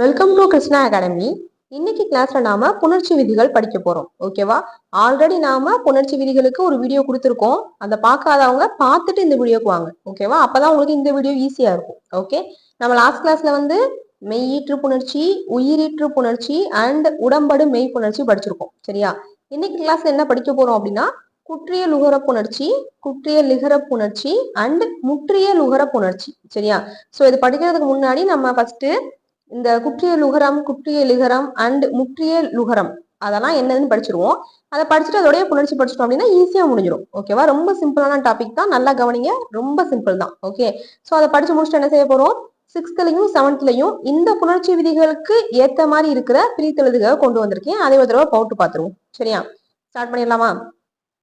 Welcome to Krishna academy இன்னைக்கு கிளாஸ்ல நாம புணர்ச்சி விதிகள் படிக்க போறோம். ஓகேவா ஆல்ரெடி நாம புணர்ச்சி விதிகளுக்கு ஒரு வீடியோ கொடுத்துருக்கோம். அதை பார்க்காதவங்க பார்த்துட்டு இந்த வீடியோக்கு வாங்க. ஓகேவா அப்பதான் உங்களுக்கு இந்த வீடியோ ஈஸியா இருக்கும். ஓகே நம்ம லாஸ்ட் கிளாஸ்ல வந்து மெய்யீற்று புணர்ச்சி உயிரீற்று புணர்ச்சி அண்ட் உடம்படு மெய் புணர்ச்சி படிச்சிருக்கோம். சரியா? இன்னைக்கு கிளாஸ்ல என்ன படிக்க போறோம் அப்படின்னா குற்றிய லுகர புணர்ச்சி குற்றிய லிகர புணர்ச்சி அண்ட் முற்றிய லுகர புணர்ச்சி. சரியா? சோ இது படிக்கிறதுக்கு முன்னாடி நம்ம ஃபர்ஸ்ட் இந்த குற்றிய லுகரம் குற்றிய லிகரம் அண்ட் முற்றிய லுகரம் அதெல்லாம் என்னதுன்னு படிச்சிருவோம். அதை படிச்சுட்டு அதோடய புணர்ச்சி படிச்சிட்டோம் அப்படின்னா ஈஸியா முடிஞ்சிடும் ஓகேவா ரொம்ப சிம்பிளான டாபிக் தான். நல்லா கவனிங்க. ரொம்ப சிம்பிள் தான். ஓகே ஸோ அதை படிச்சு முடிச்சுட்டு என்ன செய்ய போறோம்? சிக்ஸ்த்லையும் செவன்த்லையும் இந்த புணர்ச்சி விதிகளுக்கு ஏற்ற மாதிரி இருக்கிற பிரித்தெழுதுகளை கொண்டு வந்திருக்கேன். அதே ஒரு தடவை போட்டு பார்த்துருவோம். சரியா? ஸ்டார்ட் பண்ணிடலாமா?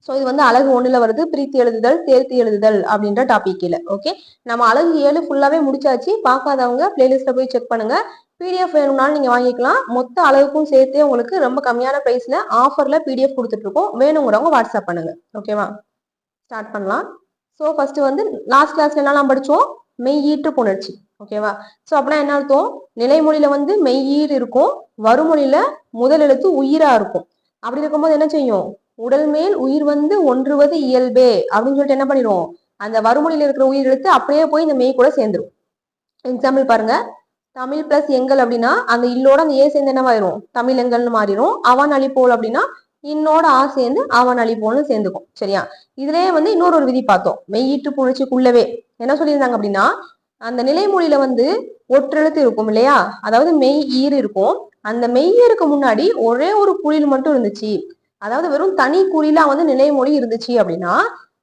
ஸோ இது வந்து அழகு ஒன்றில் வருது. பிரித்து எழுதுதல் தேர்த்தி எழுதுதல் அப்படின்ற டாப்பிக்கில் ஓகே நம்ம அழகு ஏழு ஃபுல்லாகவே முடிச்சாச்சு. பார்க்காதவங்க பிளேலிஸ்ட்டில் போய் செக் பண்ணுங்க. பிடிஎஃப் வேணும்னாலும் நீங்கள் வாங்கிக்கலாம். மொத்த அளவுக்கும் சேர்த்தே உங்களுக்கு ரொம்ப கம்மியான ப்ரைஸில் ஆஃபரில் பிடிஎஃப் கொடுத்துட்ருக்கோம். வேணுங்கிறவங்க வாட்ஸ்அப் பண்ணுங்கள் ஓகேவா ஸ்டார்ட் பண்ணலாம். ஸோ ஃபஸ்ட்டு வந்து லாஸ்ட் கிளாஸ்ல என்னெல்லாம் படித்தோம் மெய்யீற்று புணர்ச்சி. ஓகேவா ஸோ அப்படின்னா என்ன அர்த்தம்? நிலைமொழியில வந்து மெய்யீர் இருக்கும். வறுமொழியில் முதல் எழுத்து உயிரா இருக்கும். அப்படி இருக்கும்போது என்ன செய்யும்? உடல் மேல் உயிர் வந்து ஒன்றுவது இயல்பே அப்படின்னு சொல்லிட்டு என்ன பண்ணிடுவோம்? அந்த வறுமொழியில இருக்கிற உயிர் எழுத்து அப்படியே போய் இந்த மெய் கூட சேர்ந்துரும். எக்ஸாம்பிள் பாருங்க. தமிழ் பிளஸ் எங்கள் அப்படின்னா அந்த இல்லோட அந்த ஏ சேர்ந்து என்னவாயிரும்? தமிழ் எங்கள்னு மாறிடும் அவன் அழிப்போல் அப்படின்னா இன்னோட ஆ சேர்ந்து அவன் அழிப்போல்னு சேர்ந்துக்கும். சரியா? இதுலயே வந்து இன்னொரு ஒரு விதி பார்த்தோம். மெய்யிட்டு புணர்ச்சிக்குள்ளவே. என்ன சொல்லியிருந்தாங்க அப்படின்னா அந்த நிலைமொழியில வந்து ஒற்றெழுத்து இருக்கும் இல்லையா? அதாவது மெய் ஈர் இருக்கும். அந்த மெய்யருக்கு முன்னாடி ஒரே ஒரு குழில் மட்டும் இருந்துச்சு. அதாவது வெறும் தனி குறிலா வந்து நிலைமொழி இருந்துச்சு அப்படின்னா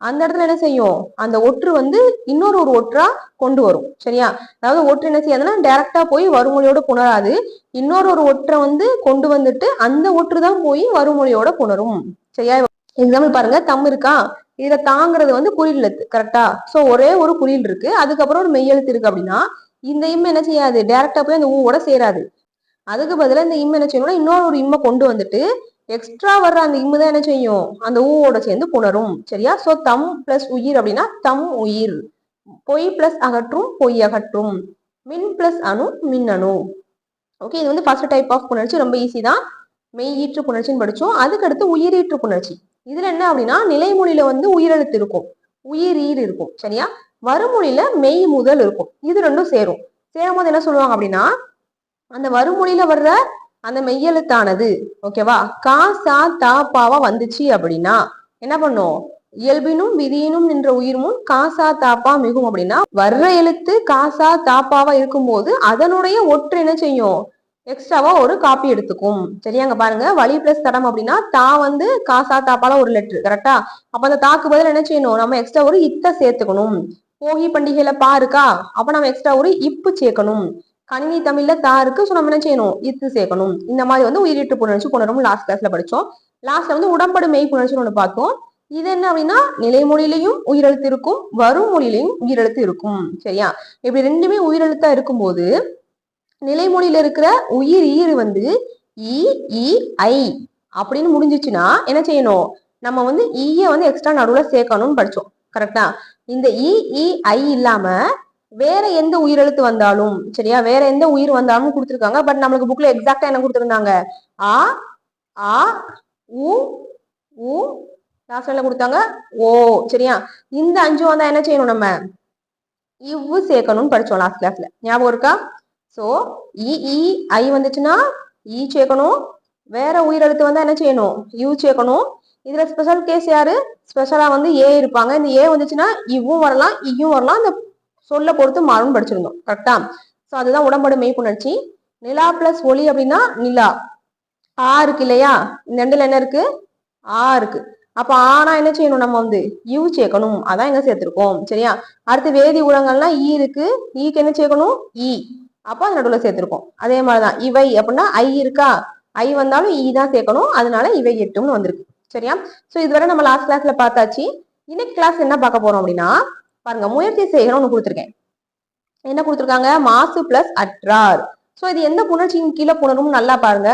அந்த இடத்துல என்ன செய்யும்? அந்த ஒற்று வந்து இன்னொரு ஒரு ஒற்றா கொண்டு வரும். சரியா? அதாவது ஒற்று என்ன செய்யாதுன்னா டைரக்டா போய் வறுமொழியோட புணராது. இன்னொரு ஒரு ஒற்றை வந்து கொண்டு வந்துட்டு அந்த ஒற்று தான் போய் வறுமொழியோட புணரும். சரியா? எக்ஸாம்பிள் பாருங்க. தம் இருக்கா? இதுல தாங்கிறது வந்து குறியில் கரெக்டா சோ ஒரே ஒரு குறியில் இருக்கு. அதுக்கப்புறம் ஒரு மெய்யெழுத்து இருக்கு அப்படின்னா இந்த இம் என்ன செய்யாது? டைரக்டா போய் அந்த ஊவோட சேராது. அதுக்கு பதிலாக இந்த இம் என்ன செய்யணும்னா இன்னொரு ஒரு இம்மை கொண்டு வந்துட்டு எக்ஸ்ட்ரா வர்ற அந்த இம்மு தான் என்ன செய்யும்? அந்த ஊவோட சேர்ந்து புணரும். சரியா? சோ தம் பிளஸ் உயிர் அப்படின்னா தம் உயிர். பொய் பிளஸ் அகற்றும் பொய் அகற்றும். மின் பிளஸ் அணு மின் அணு. ஓகே இது வந்து ஃபர்ஸ்ட் டைப் ஆஃப் புணர்ச்சி. ரொம்ப ஈஸி தான். மெய்யீற்று புணர்ச்சின்னு படிச்சோம். அதுக்கடுத்து உயிரீற்று புணர்ச்சி. இதுல என்ன அப்படின்னா நிலைமொழியில வந்து உயிரெழுத்து இருக்கும். உயிரீர் இருக்கும். சரியா? வறுமொழியில மெய் முதல் இருக்கும். இது ரெண்டும் சேரும். சேரும் போது என்ன சொல்லுவாங்க அப்படின்னா அந்த வறுமொழியில வர்ற அந்த மெய்யெழுத்தானது ஓகேவா கா சா தா பாவா வந்துச்சு அப்படின்னா என்ன பண்ணும்? இயல்பினும் விதியினும் நின்ற உயிர்மும் காசா தாப்பா மிகும் அப்படின்னா வர்ற எழுத்து காசா தாப்பாவா இருக்கும்போது அதனுடைய ஒற்று என்ன செய்யும்? எக்ஸ்ட்ராவா ஒரு காப்பி எடுத்துக்கும். சரியாங்க பாருங்க. வழி பிளஸ் தடம் அப்படின்னா தா வந்து காசா தாப்பால ஒரு லெட்ரு கரெக்டா அப்ப அந்த தாக்கு பதில் என்ன செய்யணும்? நம்ம எக்ஸ்ட்ரா ஒரு இத்த சேர்த்துக்கணும். போகி பண்டிகையில பா இருக்கா? அப்ப நம்ம எக்ஸ்ட்ரா ஒரு இப்பு சேர்க்கணும். கணினி தமிழ்ல தா இருக்கு. ஸோ நம்ம என்ன செய்யணும்? இத்து சேர்க்கணும். இந்த மாதிரி வந்து உயிரிட்டு புணர்ச்சி புணரும் லாஸ்ட் கிளாஸ்ல படிச்சோம். லாஸ்ட்ல வந்து உடம்படு மெய் புணர்ச்சின்னு ஒன்று பார்த்தோம். இது என்ன அப்படின்னா நிலைமொழியிலையும் உயிரெழுத்து இருக்கும் வரும் மொழியிலையும் உயிரெழுத்து இருக்கும் சரியா? இப்படி ரெண்டுமே உயிரெழுத்தா இருக்கும்போது நிலைமொழியில இருக்கிற உயிர் ஈறு வந்து இ இ ஐ அப்படின்னு முடிஞ்சிச்சுன்னா என்ன செய்யணும்? நம்ம வந்து ஈய வந்து எக்ஸ்ட்ரா நடுவுல சேர்க்கணும்னு படிச்சோம். கரெக்டா இந்த இ இ ஐ இல்லாம வேற எந்த உயிரெழுத்து வந்தாலும் சரியா? வேற எந்த உயிர் வந்தாலும் கொடுத்துருக்காங்க. பட் நம்மளுக்கு புக்ல எக்ஸாக்டா என்ன கொடுத்துருந்தாங்க? ஆ ஆ உ உ லாஸ்ட் என்ன கொடுத்தாங்க? ஓ சரியா? இந்த அஞ்சு வந்தா என்ன செய்யணும் நம்ம? இவ்வு சேர்க்கணும்னு படிச்சோம் லாஸ்ட் கிளாஸ்ல ஞாபகம் இருக்கா? சோ இ இ ஐ வந்துச்சுன்னா இ சேர்க்கணும். வேற உயிரெழுத்து வந்தா என்ன செய்யணும்? யூ சேர்க்கணும். இதுல ஸ்பெஷல் கேஸ் யாரு? ஸ்பெஷலா வந்து ஏ இருப்பாங்க. இந்த ஏ வந்துச்சுன்னா இவ்வும் வரலாம் இயும் வரலாம். இந்த சொல்ல பொறுத்து மாறும்னு படிச்சிருந்தோம். கரெக்டா சோ அதுதான் உடம்படு மெய்ப்புணர்ச்சி நிலா பிளஸ் ஒளி அப்படின்னா நிலா. ஆ இருக்கு இல்லையா? இந்த ரெண்டுல என்ன இருக்கு? ஆ இருக்கு. அப்ப ஆனா என்ன செய்யணும் நம்ம வந்து? யூ சேர்க்கணும். அதான் எங்க சேர்த்திருக்கோம். சரியா? அடுத்து வேதி உரங்கள்லாம் ஈ இருக்கு. ஈக்கு என்ன சேர்க்கணும்? இ அப்ப அது நடுவில் சேர்த்திருக்கோம். அதே மாதிரிதான். இவை அப்படின்னா ஐ இருக்கா? ஐ வந்தாலும் ஈ தான் சேர்க்கணும். அதனால இவை எட்டும்னு வந்திருக்கு. சரியா? சோ இதுவரை நம்ம லாஸ்ட் கிளாஸ்ல பார்த்தாச்சு. இன்னைக்கு கிளாஸ் என்ன பார்க்க போறோம் அப்படின்னா பாருங்க முயற்சி செய்யணும் ஒன்று கொடுத்துருக்கேன். என்ன கொடுத்துருக்காங்க? மாசு பிளஸ் அற்றார். ஸோ இது எந்த புணர்ச்சியின் கீழே புணரும் நல்லா பாருங்க.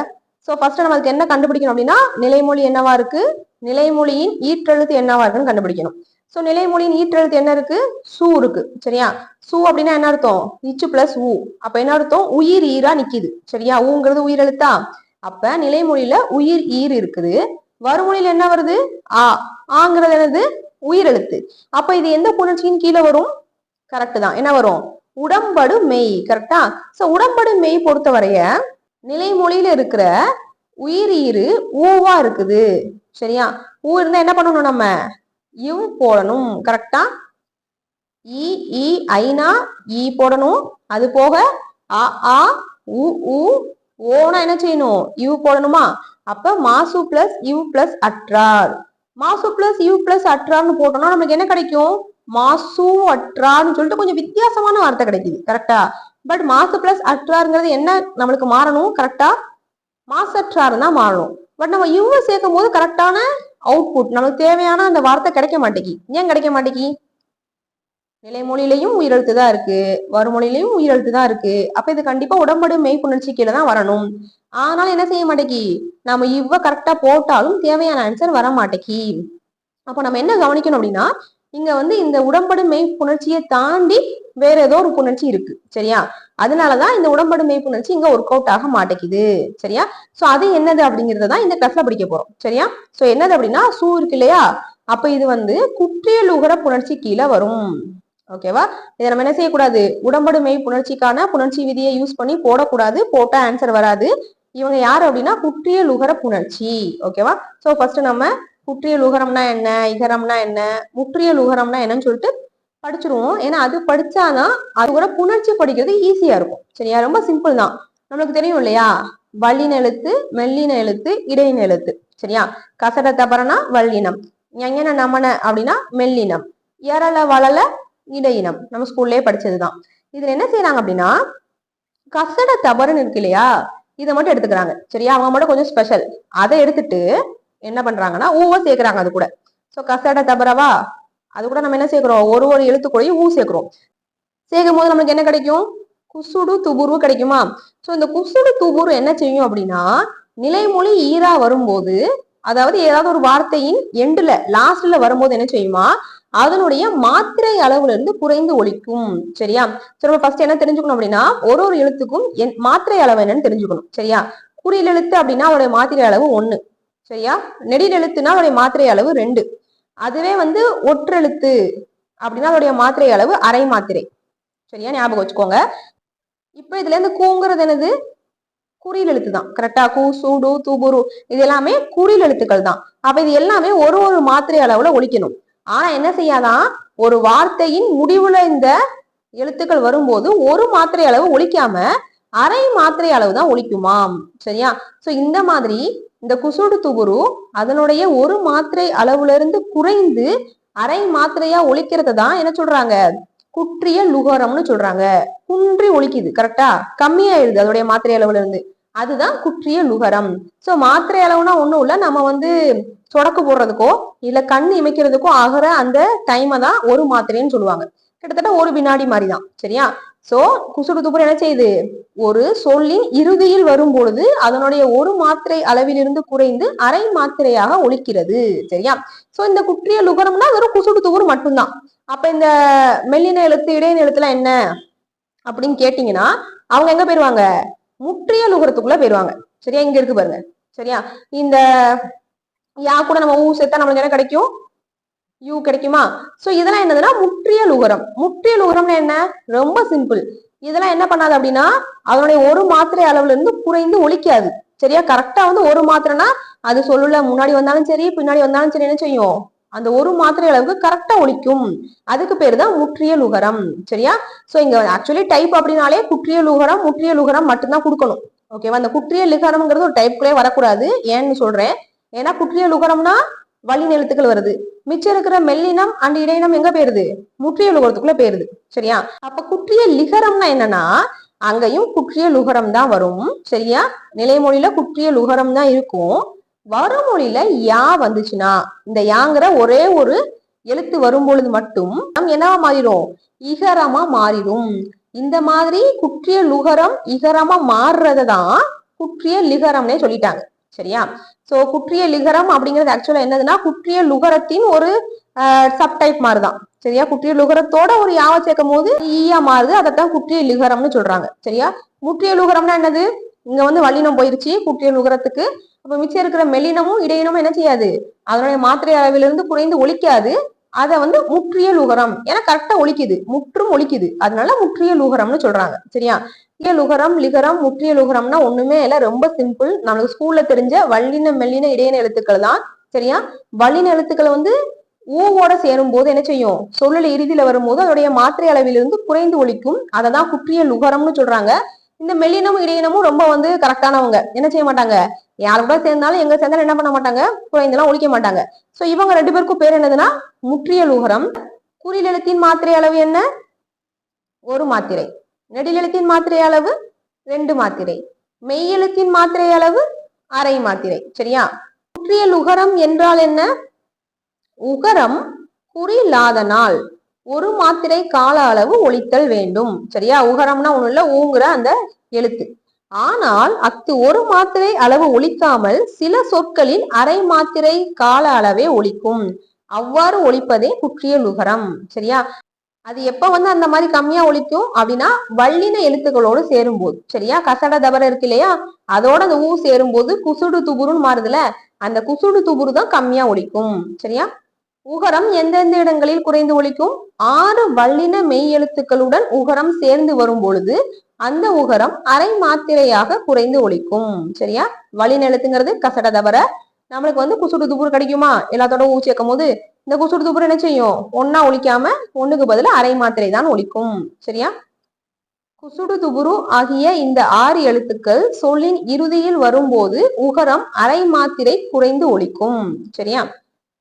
ஸோ ஃபர்ஸ்ட் நம்மளுக்கு என்ன கண்டுபிடிக்கணும் அப்படின்னா நிலைமொழி என்னவா இருக்கு? நிலைமொழியின் ஈற்றெழுத்து என்னவா இருக்குன்னு கண்டுபிடிக்கணும். ஸோ நிலைமொழியின் ஈற்றெழுத்து என்ன இருக்கு? சூ இருக்கு சரியா? சூ அப்படின்னா என்ன அர்த்தம்? இச்சு பிளஸ் ஊ அப்ப என்ன அர்த்தம்? உயிர் ஈரா நிக்குது சரியா? ஊங்கிறது உயிரெழுத்தா? அப்ப நிலைமொழியில உயிர் ஈர் இருக்குது. வறுமொழியில என்ன வருது? ஆ. ஆங்கிறது என்னது? உயிரெழுத்து. அப்ப இது எந்த புணர்ச்சியின் கீழே வரும்? கரெக்ட் தான். என்ன வரும்? உடம்படு மெய். கரெக்டா சோ உடம்படு மெய் பொறுத்தவரைய நிலைமொழியில இருக்கிற உயிரீரு ஊவா இருக்குது. சரியா? ஊ இருந்தா என்ன பண்ணணும் நம்ம? இவ் போடணும். கரெக்டா இ இ ஐனா இ போடணும். அது போக அ ஆ உ உ ஓனா என்ன செய்யணும்? இவ் போடணுமா? அப்ப மாசு பிளஸ் இவ் பிளஸ் அற்றார். மாசு பிளஸ் யூ பிளஸ் அட்ரான்னு போட்டோம்னா நமக்கு என்ன கிடைக்கும்? மாசு அட்ரான்னு சொல்லிட்டு கொஞ்சம் வித்தியாசமான வார்த்தை கிடைக்குது. கரெக்டா பட் மாசு பிளஸ் அற்றாருங்கிறது என்ன? நம்மளுக்கு மாறணும். கரெக்டா மாசற்றார் தான் மாறணும். பட் நம்ம யூவை சேர்க்கும் போது கரெக்டான அவுட்புட் நமக்கு தேவையான அந்த வார்த்தை கிடைக்க மாட்டேங்கி. ஏன் கிடைக்க மாட்டேங்கி? நிலைமொழியிலையும் உயிரெழுத்து தான் இருக்கு. வறுமொழியிலையும் உயிரெழுத்து தான் இருக்கு. அப்ப இது கண்டிப்பா உடம்படு மெய்ப்புணர்ச்சி கீழே தான் வரணும். ஆனாலும் என்ன செய்ய மாட்டேங்கி நம்ம இவ்வ கரெக்டா போட்டாலும் தேவையான ஆன்சர் வர மாட்டேங்கி அப்ப நம்ம என்ன கவனிக்கணும் அப்படின்னா இங்க வந்து இந்த உடம்படு மெய் புணர்ச்சியை தாண்டி வேற ஏதோ ஒரு புணர்ச்சி இருக்கு சரியா? அதனாலதான் இந்த உடம்படு மெய் புணர்ச்சி இங்க ஒர்க் அவுட் ஆக மாட்டேங்குது சரியா? சோ அது என்னது அப்படிங்கறத தான் இந்த கிளாஸ்ல படிக்க போறோம் சரியா? சோ என்னது அப்படின்னா சூ இருக்கு இல்லையா? அப்ப இது வந்து குற்றியலுகர புணர்ச்சி கீழே வரும் ஓகேவா இதை நம்ம என்ன செய்யக்கூடாது? உடம்படு மெய் புணர்ச்சிக்கான புணர்ச்சி விதியை யூஸ் பண்ணி போடக்கூடாது போட்டா ஆன்சர் வராது. இவங்க யாரு அப்படின்னா குற்றியலுகர புணர்ச்சி. ஓகேவா சோ ஃபர்ஸ்ட் நம்ம குற்றியல் உகரம்னா என்ன? இகரம்னா என்ன? முற்றியல் உகரம்னா என்னன்னு சொல்லிட்டு படிச்சிருவோம். ஏன்னா அது படிச்சாதான் அது கூட புணர்ச்சி படிக்கிறது ஈஸியா இருக்கும். சரியா? ரொம்ப சிம்பிள் தான். நம்மளுக்கு தெரியும் இல்லையா? வல்லின எழுத்து மெல்லின எழுத்து இடையின எழுத்து சரியா? கசட தபரனா வல்லினம் ஞஞன நமன அப்படின்னா மெல்லினம் எரள வளல இடையினம் நம்ம ஸ்கூல்லே படிச்சதுதான். இதுல என்ன செய்யறாங்க அப்படின்னா கசட தபரன் இருக்கு இல்லையா? இதை மட்டும் எடுத்துக்கிறாங்க. சரியா? அவங்க மட்டும் கொஞ்சம் ஸ்பெஷல் அதை எடுத்துட்டு என்ன பண்றாங்கன்னா ஊவை சேர்க்கிறாங்க அது கூட. ஸோ கசட தபரவா அது கூட நம்ம என்ன சேர்க்கிறோம்? ஒரு ஒரு எழுத்து ஊ சேர்க்கிறோம். சேர்க்கும் போது நமக்கு என்ன கிடைக்கும்? குசுடு துபுரு கிடைக்குமா? ஸோ இந்த குசுடு துபுரு என்ன செய்யும் அப்படின்னா நிலைமொழி ஈரா வரும்போது அதாவது ஏதாவது ஒரு வார்த்தையின் எண்டுல லாஸ்ட்ல வரும்போது என்ன செய்யுமா? அதனுடைய மாத்திரை அளவுல இருந்து குறைந்து ஒழிக்கும். சரியா? சரி நம்ம ஃபர்ஸ்ட் என்ன தெரிஞ்சுக்கணும் அப்படின்னா ஒரு ஒரு எழுத்துக்கும் என்- மாத்திரை அளவு என்னன்னு தெரிஞ்சுக்கணும். சரியா? குறியில் எழுத்து அப்படின்னா அவருடைய மாத்திரை அளவு ஒண்ணு. சரியா? நெடில் எழுத்துனா அவருடைய மாத்திரை அளவு ரெண்டு. அதுவே வந்து ஒற்றெழுத்து அப்படின்னா அதோடைய மாத்திரை அளவு அரை மாத்திரை. சரியா? ஞாபகம் வச்சுக்கோங்க. இப்ப இதுல இருந்து கூங்கிறது என்னது? குறியில் எழுத்து தான். கரெக்டா கூ சூடு தூபுரு இது எல்லாமே குறியில் எழுத்துக்கள் தான். அப்ப இது எல்லாமே ஒரு ஒரு மாத்திரை அளவுல ஒழிக்கணும். ஆனா என்ன செய்யாதான் ஒரு வார்த்தையின் முடிவுல இந்த எழுத்துக்கள் வரும்போது ஒரு மாத்திரை அளவு ஒழிக்காம அரை மாத்திரை அளவு தான் ஒழிக்குமாம். சரியா? சோ இந்த மாதிரி இந்த குசுடு துபுரு அதனுடைய ஒரு மாத்திரை அளவுல இருந்து குறைந்து அரை மாத்திரையா ஒழிக்கிறத தான் என்ன சொல்றாங்க? குற்றிய லுகரம்னு சொல்றாங்க. குன்றி ஒழிக்குது கரெக்டா கம்மியாயிருது அதோடைய மாத்திரை அளவுல இருந்து அதுதான் குற்றிய லுகரம் சோ மாத்திரை அளவுனா ஒண்ணும் இல்ல. நம்ம வந்து சொடக்கு போடுறதுக்கோ இல்ல கண் இமைக்கிறதுக்கோ ஆகிற அந்த டைமை தான் ஒரு மாத்திரைன்னு சொல்லுவாங்க. கிட்டத்தட்ட ஒரு வினாடி மாதிரி தான் சரியா? சோ குசுடு துப்புரம் என்ன செய்யுது? ஒரு சொல்லின் இறுதியில் வரும் பொழுது அதனுடைய ஒரு மாத்திரை அளவிலிருந்து குறைந்து அரை மாத்திரையாக ஒழிக்கிறது. சரியா? சோ இந்த குற்றிய லுகரம்னா வெறும் குசுடு துபுரு மட்டும்தான். அப்ப இந்த மெல்லின எழுத்து இடையின என்ன? அப்படின்னு கேட்டீங்கன்னா அவங்க எங்க போயிருவாங்க? முற்றிய நுகரத்துக்குள்ள போயிருவாங்க. சரியா? இங்க இருக்கு பாருங்க. சரியா? இந்த யா கூட நம்ம ஊ சேர்த்தா நம்மளுக்கு என்ன கிடைக்கும்? யூ கிடைக்குமா? சோ இதெல்லாம் என்னதுன்னா முற்றிய நுகரம். முற்றிய நுகரம்னா என்ன? ரொம்ப சிம்பிள் இதெல்லாம் என்ன பண்ணாது அப்படின்னா அதனுடைய ஒரு மாத்திரை அளவுல இருந்து குறைந்து ஒழிக்காது. சரியா? கரெக்டா வந்து ஒரு மாத்திரைனா அது சொல்லல முன்னாடி வந்தாலும் சரி பின்னாடி வந்தாலும் சரி என்ன செய்யும்? அந்த ஒரு மாத்திரை அளவுக்கு கரெக்டா ஒழிக்கும். அதுக்கு பேர் தான் முற்றிய லுகரம் சரியா? சோ இங்க ஆக்சுவலி டைப் அப்படின்னாலே குற்றிய லுகரம் முற்றிய உகரம் மட்டும்தான் கொடுக்கணும். ஓகேவா அந்த குற்றிய உகரம்ங்கிறது ஒரு டைப்குள்ளே வரக்கூடாது. ஏன்னு சொல்றேன். ஏன்னா குற்றிய உகரம்னா வழி நிலத்துக்கள் வருது. மிச்சம் இருக்கிற மெல்லினம் அண்ட் இடையினம் எங்க போயிருது? முற்றிய லுகரத்துக்குள்ள போயிருது. சரியா? அப்ப குற்றிய லிகரம்னா என்னன்னா அங்கேயும் குற்றிய லுகரம் தான் வரும். சரியா? நிலைமொழியில குற்றிய லுகரம் தான் இருக்கும். வறுமொழியில யா வந்துச்சுன்னா இந்த யாங்கிற ஒரே ஒரு எழுத்து வரும் பொழுது மட்டும் நம் என்னவா மாறிடும்? இகரமா மாறிடும். இந்த மாதிரி குற்றிய லுகரம் இகரமா மாறுறத தான் குற்றிய லிகரம்னே சொல்லிட்டாங்க. சரியா? சோ குற்றிய லிகரம் அப்படிங்கிறது ஆக்சுவலா என்னதுன்னா குற்றிய லுகரத்தின் ஒரு சப்டைப் மாதிரி தான் சரியா? குற்றிய லுகரத்தோட ஒரு யாவை சேர்க்கும் போது ஈயா மாறுது அதைத்தான் குற்றிய லிகரம்னு சொல்றாங்க. சரியா? முற்றிய லுகரம்னா என்னது? இங்க வந்து வல்லினம் போயிருச்சு. குற்றிய லுகரத்துக்கு அப்ப மிச்சம் இருக்கிற மெல்லினமும் இடையினமும் என்ன செய்யாது? அதனுடைய மாத்திரை அளவிலிருந்து குறைந்து ஒழிக்காது. அதை வந்து முற்றிய லுகரம். ஏன்னா கரெக்டா ஒழிக்குது. முற்றும் ஒழிக்குது. அதனால முற்றிய லுகரம்னு சொல்றாங்க. சரியா? முற்றிய லுகரம் லிகரம் முற்றிய லுகரம்னா ஒண்ணுமே இல்ல. ரொம்ப சிம்பிள் நம்மளுக்கு ஸ்கூல்ல தெரிஞ்ச வல்லின மெல்லின இடையின எழுத்துக்கள் தான். சரியா? வல்லின எழுத்துக்களை வந்து ஊவோட சேரும் போது என்ன செய்யும்? சொல்லல இறுதியில வரும்போது அதோடைய மாத்திரை அளவிலிருந்து குறைந்து ஒழிக்கும். அதை தான் குற்றிய லுகரம்னு சொல்றாங்க. இந்த மெல்லினமும் இடையினமும் ரொம்ப வந்து கரெக்டானவங்க என்ன செய்ய மாட்டாங்க? யாரு கூட சேர்ந்தாலும் எங்க சேர்ந்தாலும் என்ன பண்ண மாட்டாங்க? குறைந்தெல்லாம் ஒழிக்க மாட்டாங்க. சோ இவங்க ரெண்டு பேருக்கும் பேர் என்னதுன்னா? முற்றியல் உகரம் குறில் எழுத்தின் மாத்திரை அளவு என்ன? ஒரு மாத்திரை. நெடிலெழுத்தின் மாத்திரை அளவு? ரெண்டு மாத்திரை. மெய் எழுத்தின் மாத்திரை அளவு? அரை மாத்திரை. சரியா? முற்றிய லுகரம் என்றால் என்ன? உகரம் குறிலாதனால் ஒரு மாத்திரை கால அளவு ஒழித்தல் வேண்டும். சரியா? உகரம்னா ஒண்ணு இல்ல ஊங்குற அந்த எழுத்து. ஆனால் அத்து ஒரு மாத்திரை அளவு ஒழிக்காமல் சில சொற்களில் அரை மாத்திரை கால அளவே ஒழிக்கும். அவ்வாறு ஒழிப்பதே குற்றிய நுகரம் சரியா? அது எப்ப வந்து அந்த மாதிரி கம்மியா ஒழிக்கும்? அப்படின்னா வள்ளின எழுத்துக்களோடு சேரும்போது. சரியா? கசட தபர இருக்கு இல்லையா? அதோட அந்த ஊ சேரும்போது குசுடு துபுருன்னு மாறுதுல அந்த குசுடு துபுரு தான் கம்மியா ஒழிக்கும். சரியா? உகரம் எந்தெந்த இடங்களில் குறைந்து ஒழிக்கும் ஆறு வல்லின மெய் எழுத்துக்களுடன் உகரம் சேர்ந்து வரும் பொழுது அந்த உகரம் அரை மாத்திரையாக குறைந்து ஒழிக்கும் சரியா? வல்லின எழுத்துங்கிறது கசட தவிர நம்மளுக்கு வந்து குசுடு துபுரு கிடைக்குமா? எல்லாத்தோட ஊ சேர்க்கும் போது இந்த குசுடு துபுரு என்ன செய்யும்? ஒன்னா ஒழிக்காம ஒண்ணுக்கு பதிலா அரை மாத்திரை தான் ஒழிக்கும் சரியா? குசுடு துபுரு ஆகிய இந்த ஆறு எழுத்துக்கள் சொல்லின் இறுதியில் வரும்போது உகரம் அரை மாத்திரை குறைந்து ஒழிக்கும் சரியா?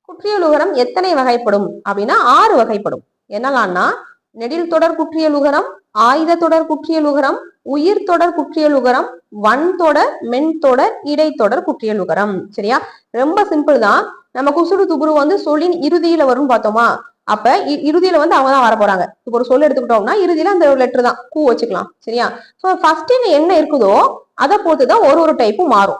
குற்றியலுகரம் எத்தனை வகைப்படும்? அப்படின்னா ஆறு வகைப்படும். என்னலான்னா நெடில் தொடர் குற்றியலுகரம் ஆயுத தொடர் குற்றியலுகரம் உயிர் தொடர் குற்றியலுகரம் வன் தொடர் மென் தொடர் இடைத்தொடர் குற்றியலுகரம். சரியா? ரொம்ப சிம்பிள் தான். நம்ம குசுடு துபுரு வந்து சொல்லின் இறுதியில வரும் பார்த்தோமா? அப்ப இ- இறுதியில வந்து அவங்க தான் வர போறாங்க. இப்போ ஒரு சொல் எடுத்துக்கிட்டோம்னா இறுதியில அந்த லெட்டர் தான். கூ வச்சுக்கலாம். சரியா? சோ ஃபர்ஸ்ட் என்ன இருக்குதோ அதை பொறுத்து தான் ஒரு ஒரு டைப்பும் மாறும்.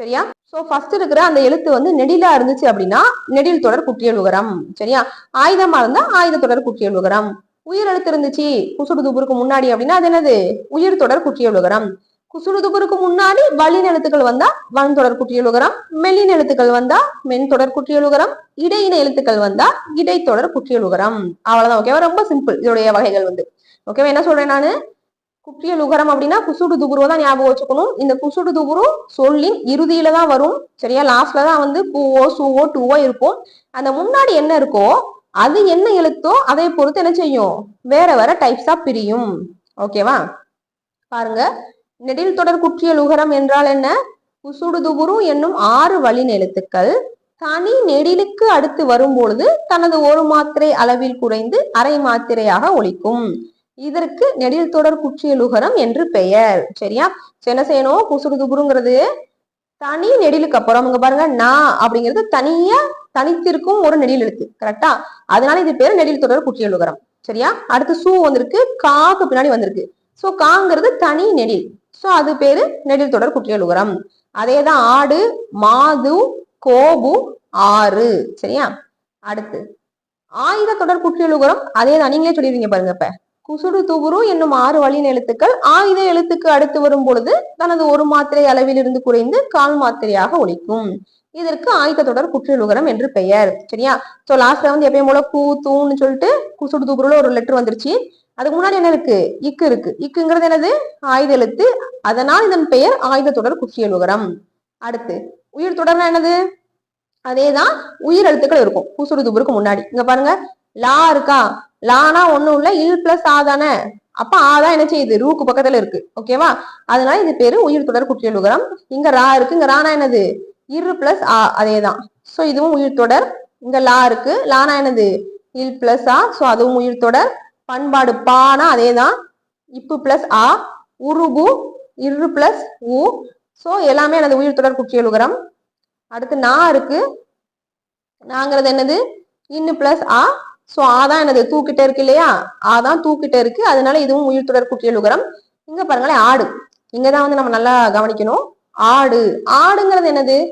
சரியா? சோ ஃபர்ஸ்ட் இருக்கிற அந்த எழுத்து வந்து நெடிலா இருந்துச்சு அப்படின்னா நெடில் தொடர் குற்றியலுகரம் சரியா? ஆயுதமா இருந்தா ஆயுத தொடர் குற்றியலுகரம் உயிர் எழுத்து இருந்துச்சு குசுடு துபுருக்கு முன்னாடி அப்படின்னா அது என்னது? உயிர் தொடர் குற்றியலுகரம் குசுடு துபுருக்கு முன்னாடி வலின் எழுத்துக்கள் வந்தா வன் தொடர் குற்றியலுகரம் மெல்லின எழுத்துக்கள் வந்தா மென் தொடர் குற்றியலுகரம் இடையின எழுத்துக்கள் வந்தா இடைத்தொடர் குற்றியலுகரம் அவ்வளவுதான் ஓகேவா ரொம்ப சிம்பிள் இதோடைய வகைகள் வந்து. ஓகேவா என்ன சொல்றேன் நானு? குற்றியல் உகரம் அப்படின்னா குசுடு துகுருவை தான் ஞாபகம் வச்சுக்கணும். இந்த குசுடு துகுரு சொல்லின் இறுதியில தான் வரும். சரியா? லாஸ்ட்ல தான் வந்து பூவோ சூவோ டூவோ இருக்கும் அந்த முன்னாடி என்ன இருக்கோ அது என்ன எழுத்தோ அதை பொறுத்து என்ன செய்யும்? வேற வேற டைப்ஸா பிரியும். ஓகேவா பாருங்க. நெடில் தொடர் குற்றியல் உகரம் என்றால் என்ன? குசுடு துகுரு என்னும் ஆறு வழின் எழுத்துக்கள். தனி நெடிலுக்கு அடுத்து வரும்பொழுது தனது ஒரு மாத்திரை அளவில் குறைந்து அரை மாத்திரையாக ஒழிக்கும். இதற்கு நெடில் தொடர் குற்றியலுகரம் என்று பெயர். சரியா? சோ என்ன செய்யணும்? குசுறு துபுருங்கிறது தனி நெடிலுக்கு அப்புறம் இங்க பாருங்க நா அப்படிங்கிறது தனியா தனித்திருக்கும் ஒரு நெடில் எழுத்து கரெக்டா அதனால இது பேரு நெடில் தொடர் குற்றியலுகரம் சரியா? அடுத்து சூ வந்திருக்கு காக்கு பின்னாடி வந்திருக்கு. சோ காங்கிறது தனி நெடில். சோ அது பேரு நெடில் தொடர் குற்றியலுகரம் அதேதான் ஆடு மாது கோபு ஆறு. சரியா? அடுத்து ஆயுத தொடர் குற்றியலுகரம் அதே தான் நீங்களே சொல்லிடுவீங்க பாருங்க இப்ப. குசுடு துபுரு என்னும் ஆறு வழியின் எழுத்துக்கள் ஆயுத எழுத்துக்கு அடுத்து வரும் பொழுது தனது ஒரு மாத்திரை அளவிலிருந்து குறைந்து கால் மாத்திரையாக ஒழிக்கும். இதற்கு ஆயுத தொடர் குற்றியலுகரம் என்று பெயர். சரியா? சோ லாஸ்ட்ல வந்து எப்பயும் போல கூ தூன்னு சொல்லிட்டு குசுடு துபுருல ஒரு லெட்டர் வந்துருச்சு. அதுக்கு முன்னாடி என்ன இருக்கு? இக்கு இருக்கு. இக்குங்கிறது என்னது? ஆயுத எழுத்து. அதனால் இதன் பெயர் ஆயுத தொடர் குற்றியலுகரம். அடுத்து உயிர் தொடர்னா என்னது? அதேதான் உயிர் எழுத்துக்கள் இருக்கும். குசுடு துபுருக்கு முன்னாடி. இங்க பாருங்க. லா இருக்கா? லானா ஒண்ணும் இல்ல இல் பிளஸ் ஆ தானே? அப்ப ஆ தான் என்ன செய்யுது? ரூக்கு பக்கத்துல இருக்கு. ஓகேவா அதனால இது பேரு உயிர் தொடர் குற்றியலுகரம். இங்க ரா இருக்கு. இங்க ரானா என்னது? இரு பிளஸ் ஆ. அதேதான் சோ இதுவும் உயிர் தொடர். இங்க லா இருக்கு. லானா என்னது? இல் பிளஸ் ஆ. சோ அதுவும் உயிர் தொடர். பண்பாடு பானா அதேதான் இப்பு பிளஸ் ஆ. உருபு இரு பிளஸ் உ. சோ எல்லாமே எனது உயிர் தொடர் குற்றியலுகரம். அடுத்து நா இருக்கு. நாங்கிறது என்னது? இன்னு பிளஸ் ஆ. சோ ஆதான் என்னது தூக்கிட்டே இருக்கு இல்லையா? ஆதான் தூக்கிட்ட தூக்கிட்டே இருக்கு. அதனால இதுவும் உயிர் தொடர் குற்றியலுகரம் இங்க பாருங்களேன் ஆடு. இங்கதான் வந்து நம்ம நல்லா கவனிக்கணும். ஆடு. ஆடுங்கிறது என்னது?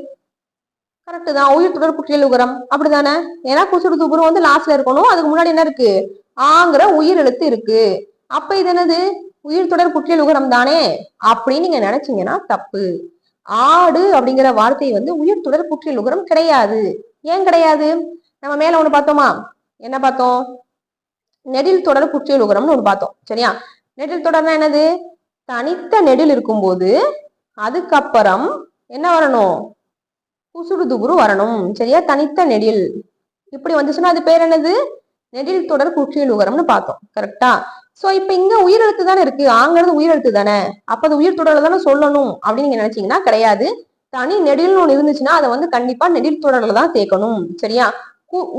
கரெக்டு தான். உயிர் தொடர் குற்றியல் உகரம் அப்படிதானே? ஏன்னா குசுடு துபுரு வந்து லாஸ்ட்ல இருக்கணும். அதுக்கு முன்னாடி என்ன இருக்கு? ஆங்கிற உயிர் எழுத்து இருக்கு. அப்ப இது என்னது? உயிர் தொடர் குற்றியல் உகரம் தானே? அப்படின்னு நீங்க நினைச்சீங்கன்னா தப்பு. ஆடு அப்படிங்கிற வார்த்தை வந்து உயிர் தொடர் குற்றியல் உகரம் கிடையாது. ஏன் கிடையாது? நம்ம மேல ஒண்ணு பார்த்தோமா? என்ன பார்த்தோம்? நெடில் தொடர் குற்றியல் உகரம்னு ஒன்று பார்த்தோம். சரியா? நெடில் தொடர்னா என்னது? தனித்த நெடில் இருக்கும்போது அதுக்கப்புறம் என்ன வரணும்? குசுடு துபுரு வரணும். சரியா? தனித்த நெடில். இப்படி வந்துச்சுன்னா அது பேர் என்னது? நெடில் தொடர் குற்றியல் உகரம்னு பார்த்தோம். கரெக்டா சோ இப்ப இங்க உயிரெழுத்து தானே இருக்கு. ஆங்கிறது உயிரெழுத்து தானே? அப்ப அது உயிர் தொடர்ல தானே சொல்லணும். அப்படின்னு நீங்க நினைச்சீங்கன்னா கிடையாது. தனி நெடில்னு ஒண்ணு இருந்துச்சுன்னா அதை வந்து கண்டிப்பா நெடில் தொடர்ல தான் சேர்க்கணும். சரியா?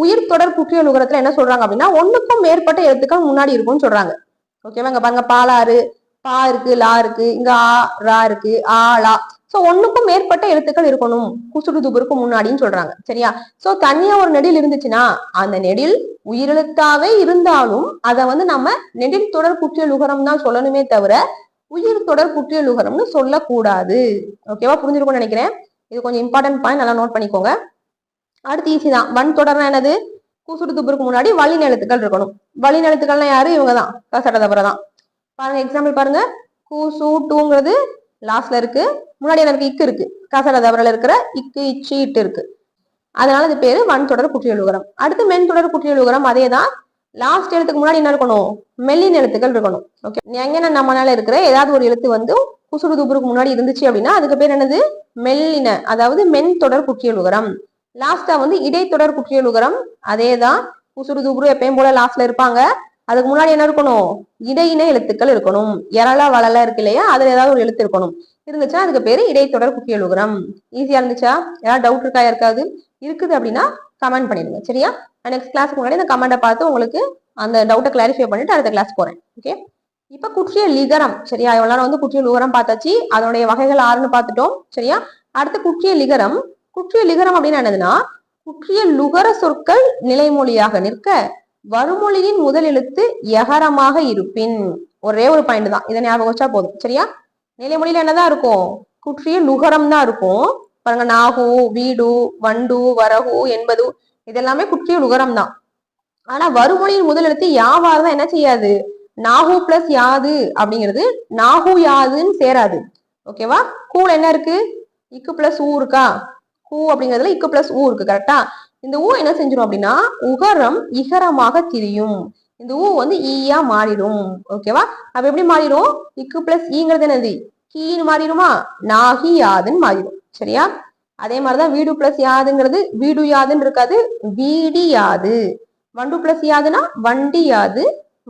உயிர் தொடர் குற்றியல் உகரத்துல என்ன சொல்றாங்க அப்படின்னா ஒண்ணுக்கும் மேற்பட்ட எழுத்துக்கள் முன்னாடி இருக்கும்னு சொல்றாங்க. ஓகேவா இங்க பாருங்க பாலாறு பா இருக்கு லா இருக்கு இங்க ஆ ரா இருக்கு ஆ லா. சோ ஒண்ணுக்கும் மேற்பட்ட எழுத்துக்கள் இருக்கணும். குசுடு துபுருக்கு முன்னாடின்னு சொல்றாங்க. சரியா? சோ தனியா ஒரு நெடில் இருந்துச்சுன்னா அந்த நெடில் உயிரெழுத்தாவே இருந்தாலும் அதை வந்து நம்ம நெடில் தொடர் குற்றியல் உகரம் தான் சொல்லணுமே தவிர உயிர் தொடர் குற்றியல் உகரம்னு சொல்லக்கூடாது. ஓகேவா புரிஞ்சிருக்கும்னு நினைக்கிறேன். இது கொஞ்சம் இம்பார்ட்டன்ட் பாயிண்ட் நல்லா நோட் பண்ணிக்கோங்க. அடுத்து ஈஸி தான். வன் தொடர்னா என்னது? கூசுடு துப்புருக்கு முன்னாடி வல்லின எழுத்துக்கள் இருக்கணும். வல்லின எழுத்துக்கள்னா யாரு? இவங்க தான் கசட தபர தான் பாருங்க எக்ஸாம்பிள் பாருங்க. கூசு டூங்கிறது லாஸ்ட்ல இருக்கு. முன்னாடி எனக்கு இக்கு இருக்கு. கசட இருக்கிற இக்கு இச்சு இட்டு இருக்கு. அதனால இது பேரு வன் தொடர் குற்றியல் உகரம் அடுத்து மென் தொடர் குற்றியல் உகரம் அதே தான் லாஸ்ட் எழுத்துக்கு முன்னாடி என்ன இருக்கணும்? மெல்லின எழுத்துக்கள் இருக்கணும். ஓகே எங்கன்னா நம்மளால இருக்கிற ஏதாவது ஒரு எழுத்து வந்து குசுடு துப்புருக்கு முன்னாடி இருந்துச்சு அப்படின்னா அதுக்கு பேர் என்னது? மெல்லின அதாவது மென் தொடர் குற்றியல் உகரம் லாஸ்டா வந்து இடைத்தொடர் குற்றியலுகரம். அதே தான் குசுடு துபுரு எப்பயும் போல லாஸ்ட்ல இருப்பாங்க. அதுக்கு முன்னாடி என்ன இருக்கணும்? இடையின எழுத்துக்கள் இருக்கணும். எரள வளல இருக்கு இல்லையா? அதுல ஏதாவது ஒரு எழுத்து இருக்கணும். இருந்துச்சுன்னா அதுக்கு பேரு இடைத்தொடர் குற்றியல் ஈஸியா இருந்துச்சா? ஏதாவது டவுட் இருக்கா? இருக்காது இருக்குது அப்படின்னா கமெண்ட் பண்ணிடுங்க. சரியா? நான் நெக்ஸ்ட் கிளாஸ்க்கு முன்னாடி இந்த கமெண்ட்டை பார்த்து உங்களுக்கு அந்த டவுட்டை கிளாரிஃபை பண்ணிட்டு அடுத்த கிளாஸ் போறேன். ஓகே இப்ப குற்றிய லிகரம் சரியா? இவ்வளவு நேரம் வந்து குற்றிய லிகரம் பார்த்தாச்சு. அதனுடைய வகைகள் ஆறுன்னு பார்த்துட்டோம். சரியா? அடுத்து குற்றிய லிகரம் குற்றிய லிகரம் அப்படின்னு என்னதுன்னா குற்றிய லுகர சொற்கள் நிலைமொழியாக நிற்க வருமொழியின் முதல் எழுத்து எகரமாக இருப்பின். ஒரே ஒரு பாயிண்ட் தான். இதை ஞாபகம் வச்சா போதும். சரியா? நிலைமொழியில என்னதான் இருக்கும்? குற்றிய லுகரம் தான் இருக்கும். பாருங்க நாகு வீடு வண்டு வரகு என்பது இதெல்லாமே குற்றிய லுகரம் தான். ஆனா வருமொழியின் முதல் எழுத்து யாவாறு தான் என்ன செய்யாது? நாகு பிளஸ் யாது அப்படிங்கிறது நாகு யாதுன்னு சேராது. ஓகேவா? கூழ் என்ன இருக்கு? இக்கு பிளஸ் ஊ இருக்கா? கூ அப்படிங்கிறதுல இக்கு பிளஸ் ஊ இருக்கு கரெக்டா இந்த ஊ என்ன செஞ்சிடும் அப்படின்னா உகரம் இகரமாக திரியும். இந்த ஊ வந்து ஈயா மாறிடும் ஓகேவா அப்ப எப்படி மாறிடும் இக்கு பிளஸ் ஈங்கிறது என்னது? கீன்னு மாறிடுமா? நாகி யாதுன்னு மாறிடும் சரியா? அதே மாதிரிதான் வீடு பிளஸ் யாதுங்கிறது வீடு யாதுன்னு இருக்காது வீடி யாது. வண்டு பிளஸ் யாதுன்னா வண்டி யாது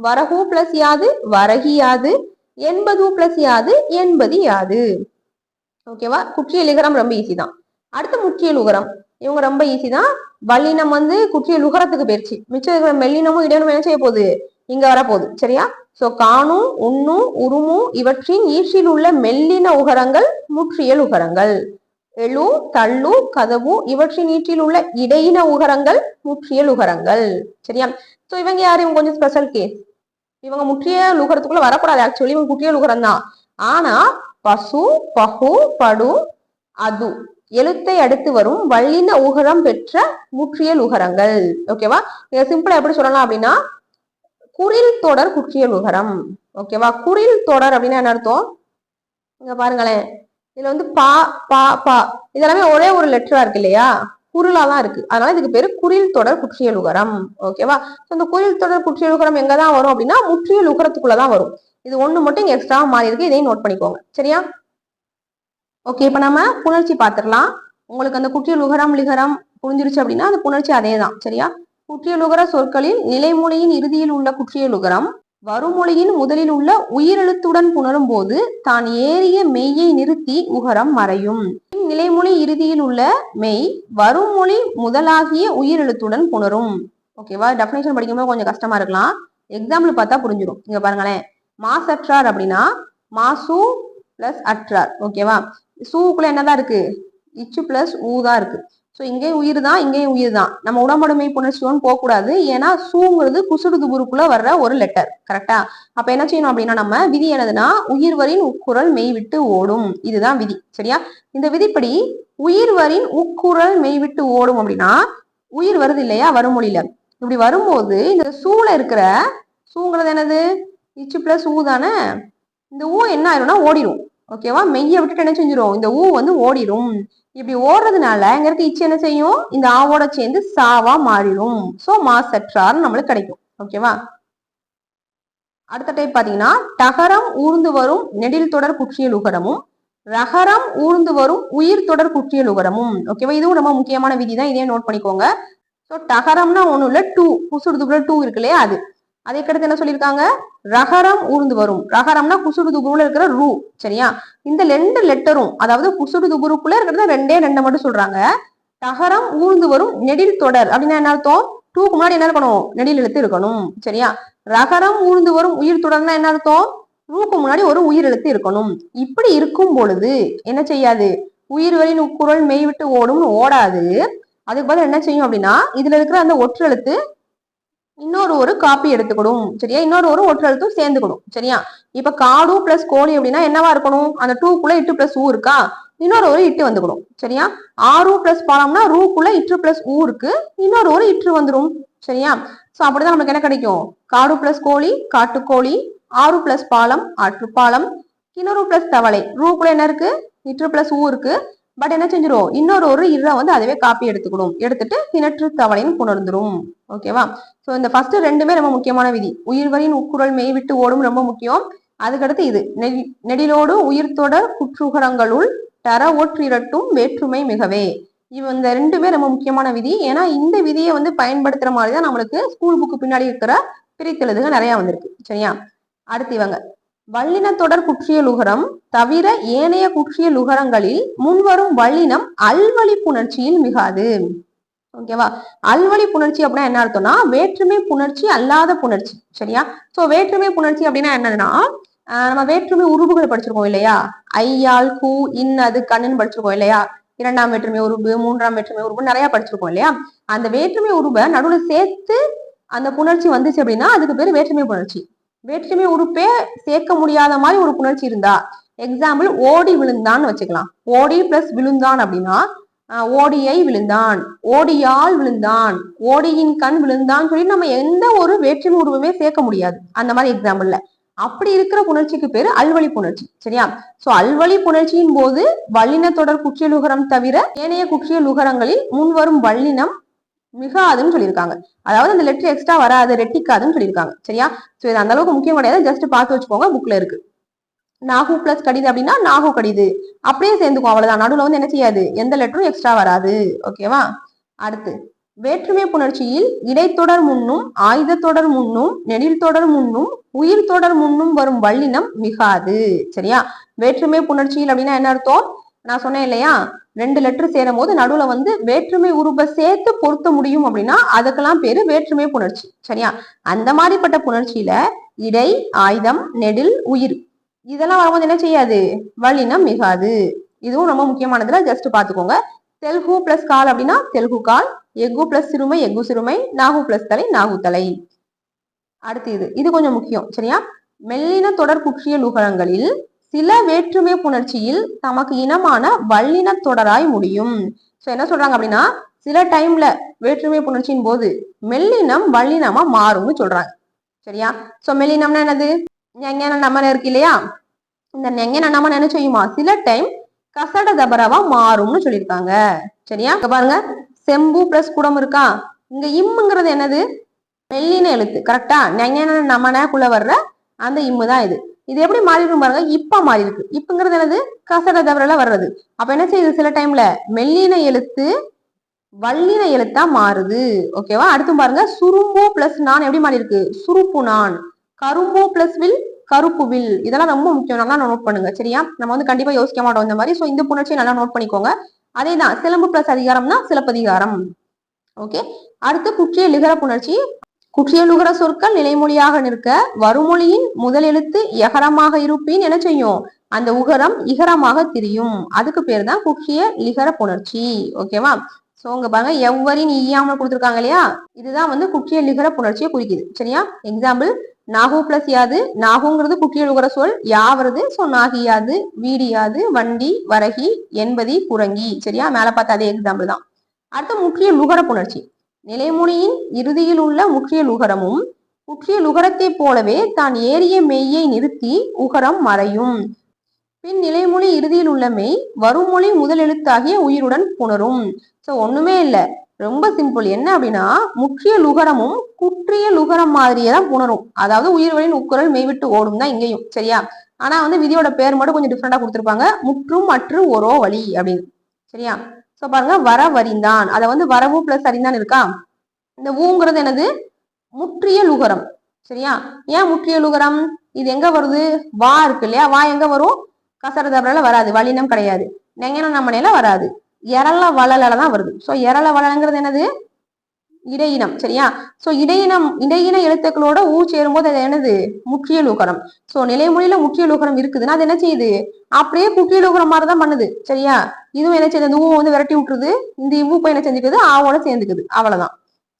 வரகு பிளஸ் யாது வரகி யாது எண்பது பிளஸ் யாது எண்பது யாது. ஓகேவா குற்றிய லிகரம் ரொம்ப ஈஸி தான். அடுத்து முக்கிய உகரம் இவங்க ரொம்ப ஈஸி தான். வல்லினம் வந்து குற்றிய உகரத்துக்கு போயிருச்சு. மிச்சம் இருக்கிற மெல்லினமும் இடனும் என்ன செய்ய போகுது? இங்க வர போகுது சரியா? சோ காணும் உண்ணும் உருமும் இவற்றின் ஈற்றில் உள்ள மெல்லின உகரங்கள் முற்றியல் உகரங்கள் எழு தள்ளு கதவு இவற்றின் ஈற்றில் உள்ள இடையின உகரங்கள் முற்றியல் உகரங்கள் சரியா? சோ இவங்க யாரு? இவங்க கொஞ்சம் ஸ்பெஷல் கேஸ் இவங்க முற்றிய உகரத்துக்குள்ள வரக்கூடாது. ஆக்சுவலி இவங்க குற்றியல் உகரம் தான் ஆனா பசு பகு படு அது. எழுத்தை அடுத்து வரும் வல்லின உகரம் பெற்ற முற்றியல் உகரங்கள். ஓகேவா இதை சிம்பிளா எப்படி சொல்லலாம் அப்படின்னா குரில் தொடர் குற்றியல் உகரம். ஓகேவா குரில் தொடர் அப்படின்னா என்ன அர்த்தம்? இங்க பாருங்களேன். இதுல வந்து பா பா பா. இதெல்லாமே ஒரே ஒரு லெட்டரா இருக்கு இல்லையா? குரிலா தான் இருக்கு. அதனால இதுக்கு பேரு குரில் தொடர் குற்றியல் உகரம். ஓகேவா இந்த குரில் தொடர் குற்றியல் உகரம் எங்க தான் வரும் அப்படின்னா முற்றியல் உகரத்துக்குள்ளதான் வரும். இது ஒண்ணு மட்டும் இங்க எக்ஸ்ட்ரா மாறி இருக்கு. இதையும் நோட் பண்ணிக்கோங்க. சரியா? ஓகே இப்ப நம்ம புணர்ச்சி பார்த்திடலாம் உங்களுக்கு அந்த குற்றிய லுகரம் லிகரம் புரிஞ்சிருச்சு அப்படின்னா அந்த புணர்ச்சி அதே தான் சரியா குற்றியலுகர சொற்களில் நிலைமொழியின் இறுதியில் உள்ள குற்றியலுகரம் வருமொழியின் முதலில் உள்ள உயிரெழுத்துடன் புணரும் போது தான் ஏறிய மெய்யை நிறுத்தி உகரம் மறையும். நிலைமொழி இறுதியில் உள்ள மெய் வருமொழி முதலாகிய உயிரெழுத்துடன் புணரும். ஓகேவா டெஃபினேஷன் படிக்கும்போது கொஞ்சம் கஷ்டமா இருக்கலாம். எக்ஸாம்பிள் பார்த்தா புரிஞ்சிடும் இங்க பாருங்களேன். மாசற்றார் அப்படின்னா மாசு பிளஸ் அற்றார் ஓகேவா சூக்குள்ள என்னதான் இருக்கு? இச்சு பிளஸ் ஊ தான் இருக்கு. ஸோ இங்கேயும் உயிர் தான் இங்கேயும் உயிர் தான். நம்ம உடம்புடைமை புணர்ச்சியோன்னு போகக்கூடாது. ஏன்னா சூங்கிறது குசுடு துபுருக்குள்ள வர்ற ஒரு லெட்டர் கரெக்டா அப்ப என்ன செய்யணும் அப்படின்னா நம்ம விதி என்னதுன்னா உயிர் வரின் உட்குரல் மெய் விட்டு ஓடும். இதுதான் விதி. சரியா? இந்த விதிப்படி உயிர்வரின் உக்குரல் மெய்விட்டு ஓடும் அப்படின்னா உயிர் வருது இல்லையா? வருமொழியில. இப்படி வரும்போது இந்த சூல இருக்கிற சூங்கிறது என்னது? இச்சு பிளஸ் ஊ தானே? இந்த ஊ என்ன ஆயிரும்னா ஓடிடும் ஓகேவா மெய்யை விட்டுட்டு என்ன செஞ்சிடும் இந்த ஊ வந்து ஓடிடும் இப்படி ஓடுறதுனால இங்க இருக்க இச்சு என்ன செய்யும்? இந்த ஆவோட சேர்ந்து சாவா மாறிடும் சோ மாசற்றார் நம்மளுக்கு கிடைக்கும். ஓகேவா அடுத்த டைப் பாத்தீங்கன்னா டகரம் ஊர்ந்து வரும் நெடில் தொடர் குற்றியல் உகரமும் ரகரம் ஊர்ந்து வரும் உயிர் தொடர் குற்றியல் உகரமும் ஓகேவா இதுவும் ரொம்ப முக்கியமான விதி தான் இதையும் நோட் பண்ணிக்கோங்க. ஸோ டகரம்னா ஒண்ணும் இல்ல டூ. புசுடுதுக்குள்ள டூ இருக்கு இல்லையா? அது. அதுக்கடுத்து என்ன சொல்லியிருக்காங்க? ரகரம் ஊர்ந்து வரும். ரகரம்னா குசுடு துகுருல இருக்கிற ரூ சரியா? இந்த ரெண்டு லெட்டரும் அதாவது குசுடு துகுருக்குள்ள இருக்கிறது ரெண்டே ரெண்டை மட்டும் சொல்றாங்க. ரகரம் ஊர்ந்து வரும் நெடில் தொடர். அப்படின்னா என்ன அர்த்தம்? டூக்கு முன்னாடி என்ன இருக்கணும்? நெடில் எழுத்து இருக்கணும் சரியா? ரகரம் ஊர்ந்து வரும் உயிர் தொடர்னா என்ன அர்த்தம்? ரூக்கு முன்னாடி ஒரு உயிர் எழுத்து இருக்கணும். இப்படி இருக்கும் பொழுது என்ன செய்யாது? உயிர்வரின் உக்குரல் மெய் விட்டு ஓடும்னு ஓடாது. அதுக்கு பதில் என்ன செய்யும் அப்படின்னா இதுல இருக்கிற அந்த ஒற்றெழுத்து இன்னொரு ஒரு காப்பி எடுத்துக்கணும் சரியா? இன்னொரு ஒரு ஒற்றெழுத்தும் சேர்ந்துக்கணும் சரியா? இப்ப காடு பிளஸ் கோழி அப்படின்னா என்னவா இருக்கணும்? அந்த டூக்குள்ள இட்டு பிளஸ் ஊ இருக்கா? இன்னொரு ஒரு இட்டு வந்துக்கணும் சரியா? ஆறு பிளஸ் பாலம்னா ரூக்குள்ள இட்டு பிளஸ் ஊ இருக்கு. இன்னொரு ஒரு இட்டு வந்துடும் சரியா? சோ அப்படிதான் நமக்கு என்ன கிடைக்கும்? காடு பிளஸ் கோழி காட்டுக்கோழி ஆறு பிளஸ் பாலம் ஆற்றுப்பாலம் கிணறு பிளஸ் தவளை. ரூக்குள்ள என்ன இருக்கு? இட்டு பிளஸ் ஊ இருக்கு. பட் என்ன செஞ்சிடும் இன்னொரு ஒரு இற வந்து அதுவே காப்பி எடுத்துக்கணும் எடுத்துட்டு கிணற்று தவளைன்னு புணர்ந்துரும். ஓகேவா ஸோ இந்த ஃபர்ஸ்ட் ரெண்டுமே ரொம்ப முக்கியமான விதி. உயிர்வரின் உக்குரல் மெய் விட்டு ஓடும் ரொம்ப முக்கியம். அதுக்கடுத்து இது. நெடி- நெடிலோடு உயிர்த்தொடர் குற்றுகரங்களுள் தர ஒற்றிரட்டும் வேற்றுமை மிகவே. இவ இந்த ரெண்டுமே ரொம்ப முக்கியமான விதி. ஏன்னா இந்த விதியை வந்து பயன்படுத்துற மாதிரி தான் நம்மளுக்கு ஸ்கூல் புக்கு பின்னாடி இருக்கிற பிரித்தெழுதுகள் நிறைய வந்திருக்கு. சரியா? அடுத்து இவங்க. வல்லினத்தொடர் குற்றியலுகரம் தவிர ஏனைய குற்றிய லுகரங்களில் முன்வரும் வல்லினம் அல்வழி புணர்ச்சியில் மிகாது. ஓகேவா அல்வழி புணர்ச்சி அப்படின்னா என்ன அர்த்தம்னா வேற்றுமை புணர்ச்சி அல்லாத புணர்ச்சி. சரியா? சோ வேற்றுமை புணர்ச்சி அப்படின்னா என்னதுன்னா நம்ம வேற்றுமை உருபுகள் படிச்சிருக்கோம் இல்லையா? ஐயால் கூ இன் அது கண்ணுன்னு படிச்சிருக்கோம் இல்லையா? இரண்டாம் வேற்றுமை உருபு மூன்றாம் வேற்றுமை உருபு நிறைய படிச்சிருக்கோம் இல்லையா? அந்த வேற்றுமை உருவை நடுவுல சேர்த்து அந்த புணர்ச்சி வந்துச்சு அப்படின்னா அதுக்கு பேர் வேற்றுமை புணர்ச்சி. வேற்றுமை உறுப்பே சேர்க்க முடியாத மாதிரி ஒரு புணர்ச்சி இருந்தா எக்ஸாம்பிள் ஓடி விழுந்தான்னு வச்சுக்கலாம். ஓடி பிளஸ் விழுந்தான் அப்படின்னா ஓடியை விழுந்தான். ஓடியால் விழுந்தான். ஓடியின் கண் விழுந்தான் சொல்லி நம்ம எந்த ஒரு வேற்றுமை உருவமே சேர்க்க முடியாது. அந்த மாதிரி எக்ஸாம்பிள்ல அப்படி இருக்கிற புணர்ச்சிக்கு பேரு அல்வழி புணர்ச்சி. சரியா? சோ அல்வழி புணர்ச்சியின் போது வல்லின தொடர் குற்றியலுகரம் தவிர ஏனைய குற்றியலுகரங்களில் முன்வரும் வல்லினம் மிகாதுன்னு சொல்லியிருக்காங்க. அதாவது அந்த லெட்டர் எக்ஸ்ட்ரா வராது ரெட்டிக்காதுன்னு சொல்லியிருக்காங்க. சரியா? சோ இது அந்த அளவுக்கு முக்கியம் கிடையாது. ஜஸ்ட் பார்த்து வச்சுக்கோங்க புக்ல இருக்கு. நாகு பிளஸ் கடிது அப்படின்னா நாகு கடிது. அப்படியே சேர்ந்துக்கும் அவ்வளவுதான். நடுவில் வந்து என்ன செய்யாது? எந்த லெட்டரும் எக்ஸ்ட்ரா வராது. ஓகேவா அடுத்து வேற்றுமை புணர்ச்சியில் இடைத்தொடர் முன்னும் ஆயுத தொடர் முன்னும் நெடில் தொடர் முன்னும் உயிர் தொடர் முன்னும் வரும் வல்லினம் மிகாது. சரியா? வேற்றுமை புணர்ச்சியில் அப்படின்னா என்ன அர்த்தம்? நான் சொன்னேன் இல்லையா? ரெண்டு லெட்டர் சேரும் போது நடுவுல வந்து வேற்றுமை உருப சேர்த்து பொருத்த முடியும் அப்படின்னா அதுக்கெல்லாம் பேரு வேற்றுமை புணர்ச்சி. சரியா? அந்த மாதிரிப்பட்ட புணர்ச்சியில இடை ஆயுதம் நெடில் உயிர். இதெல்லாம் வரும்போது என்ன செய்யாது? வலினம் மிகாது. இதுவும் ரொம்ப முக்கியமானதுல ஜஸ்ட் பாத்துக்கோங்க தெலுகு பிளஸ் கால் அப்படின்னா தெலுகு கால் எஃகு பிளஸ் சிறுமை எஃகு சிறுமை நாகு பிளஸ் தலை நாகு தலை. அடுத்து இது. இது கொஞ்சம் முக்கியம். சரியா? மெல்லின தொடர் குற்றிய நுகரங்களில் சில வேற்றுமை புணர்ச்சியில் தமக்கு இனமான வல்லின தொடராய் முடியும். சோ என்ன சொல்றாங்க அப்படின்னா சில டைம்ல வேற்றுமை புணர்ச்சியின் போது மெல்லினம் வல்லினமா மாறும்னு சொல்றாங்க. சரியா? சோ மெல்லினம்னா என்னது? ஞஞன நமன இருக்கு இல்லையா? இந்த ஞஞன நமன் என்ன செய்யுமா? சில டைம் கசட தபரவா மாறும்னு சொல்லியிருக்காங்க. சரியா? இங்க பாருங்க. செம்பு பிளஸ் குடம் இருக்கா? இங்க இம்முங்கிறது என்னது? மெல்லின எழுத்து. கரெக்டா நெங்கன நமனக்குள்ள வர்ற அந்த இம்மு தான் இது. இது எப்படி மாறி இருக்கும் பாருங்க? இப்ப மாறி இருக்கு இப்பங்கிறது என்னது? கசட தவறல வர்றது. அப்ப என்ன செய்யுது? சில டைம்ல மெல்லின எழுத்து வல்லின எழுத்தா மாறுது. ஓகேவா அடுத்து பாருங்க. சுரும்போ பிளஸ் நான் எப்படி மாறி இருக்கு சுருப்பு நான். கரும்போ பிளஸ் வில் கருப்பு வில். இதெல்லாம் ரொம்ப முக்கியம். நல்லா நோட் பண்ணுங்க. சரியா? நம்ம வந்து கண்டிப்பா யோசிக்க மாட்டோம் இந்த மாதிரி. சோ இந்த புணர்ச்சியை நல்லா நோட் பண்ணிக்கோங்க. அதேதான். சிலம்பு பிளஸ் அதிகாரம்னா சிலப்பதிகாரம். ஓகே அடுத்து குற்றிய லிகர புணர்ச்சி குற்றியலுகிற சொற்கள் நிலைமொழியாக நிற்க வருமொழியின் முதல் எழுத்து எகரமாக இருப்பின் என செய்யும். அந்த உகரம் இகரமாக திரியும். அதுக்கு பேர் தான் குற்றிய லிகர புணர்ச்சி. ஓகேவா சோ உங்க பாருங்க எவ்வரின் ஈயாமல் கொடுத்துருக்காங்க இல்லையா? இதுதான் வந்து குற்றிய லிகர புணர்ச்சியை குறிக்குது. சரியா? எக்ஸாம்பிள் நாகு பிளஸ் யாது. நாகுங்கிறது குற்றியல் சொல். யா வருது ஸோ நாகியாது வீடியாது வண்டி வரகி என்பதி குரங்கி. சரியா? மேல பார்த்த அதே எக்ஸாம்பிள் தான். அடுத்து முக்கிய லுகர புணர்ச்சி. நிலைமொழியின் இறுதியில் உள்ள முற்றிய லுகரமும் முற்றிய லுகரத்தைப் போலவே தான் ஏறிய மெய்யை நிறுத்தி உகரம் மறையும். பின் நிலைமொழி இறுதியில் உள்ள மெய் வருமொழி முதல் எழுத்தாகிய உயிருடன் புணரும். ஸோ ஒண்ணுமே இல்லை. ரொம்ப சிம்பிள் என்ன அப்படின்னா முக்கிய லுகரமும் குற்றிய லுகரம் மாதிரியே தான் புணரும். அதாவது உயிர்வழியின் உக்குரல் மெய்விட்டு ஓடும் தான் இங்கேயும் சரியா? ஆனா வந்து விதியோட பேர் மட்டும் கொஞ்சம் டிஃப்ரெண்டா கொடுத்துருப்பாங்க. முற்றும் மற்று ஒரோ வழி அப்படின்னு சரியா? ஸோ பாருங்க வர வரிந்தான் அதை வந்து வரவு பிளஸ் அறிந்தான் இருக்கா? இந்த ஊங்கிறது என்னது? முற்றிய லுகரம். சரியா? ஏன் முற்றிய லுகரம்? இது எங்க வருது? வா இருக்கு இல்லையா? வா எங்க வரும்? கசர வராது. வலினம் கிடையாது. நெங்கன நம்மனையில வராது. எரள வளல தான் வருது. ஸோ எரள வளலங்கிறது என்னது? இடையினம் சரியா? சோ இடையினம் இடையின எழுத்துக்களோட ஊ சேரும்போது அது என்னது? முக்கிய லூகரம் சோ நிலைமொழியில முக்கிய லூகரம் இருக்குதுன்னா அது என்ன செய்யுது? அப்படியே குக்கிய லூகரம் மாதிரி தான் பண்ணுது சரியா? இதுவும் என்ன செய்யுது? இந்த ஊ வந்து விரட்டி விட்டுருது. இந்த இவ்வு போய் என்ன செஞ்சுக்குது? ஆவோட சேர்ந்துக்குது அவ்வளவுதான்.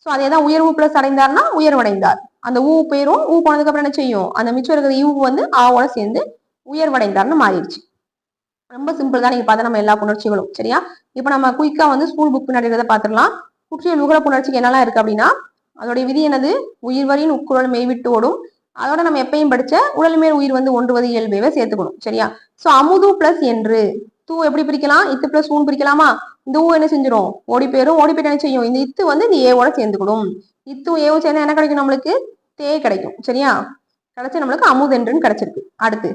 சோ அதே தான் உயர்வு பிளஸ் அடைந்தார்னா உயர்வடைந்தார். அந்த ஊ போயிரும் ஊ போனதுக்கு அப்புறம் என்ன செய்யும்? அந்த மிச்சம் இருக்கிற இவ்வு வந்து ஆவோட சேர்ந்து உயர்வடைந்தார்னு மாறிடுச்சு. ரொம்ப சிம்பிள் தான். நீங்க பார்த்தா நம்ம எல்லா புணர்ச்சிகளும் சரியா? இப்போ நம்ம குயிக்கா வந்து ஸ்கூல் புக் பின்னாடி இருக்கிறத பார்த்துடலாம். குற்றிய லுகர புணர்ச்சிக்கு என்னெல்லாம் இருக்கு அப்படின்னா அதோடைய விதி என்னது? உயிர்வரின் உக்குரல் மெய்விட்டு ஓடும். அதோட நம்ம எப்பயும் படிச்ச உடல் மேல் உயிர் வந்து ஒன்றுவது இயல்பேவே சேர்த்துக்கணும். சரியா? சோ அமுது பிளஸ் என்று. தூ எப்படி பிரிக்கலாம்? இத்து பிளஸ் ஊன் பிரிக்கலாமா? இந்த ஊ என்ன செஞ்சிடும் ஓடி போயிரும். ஓடி போயிட்டு என்ன செய்யும்? இந்த இத்து வந்து இந்த ஏவோட சேர்ந்துக்கணும். இத்தும் ஏவும் சேர்ந்தா என்ன கிடைக்கும் நம்மளுக்கு? தே கிடைக்கும். சரியா? கிடைச்சு நம்மளுக்கு அமுதென்றுன்னு கிடைச்சிருக்கு. அடுத்து.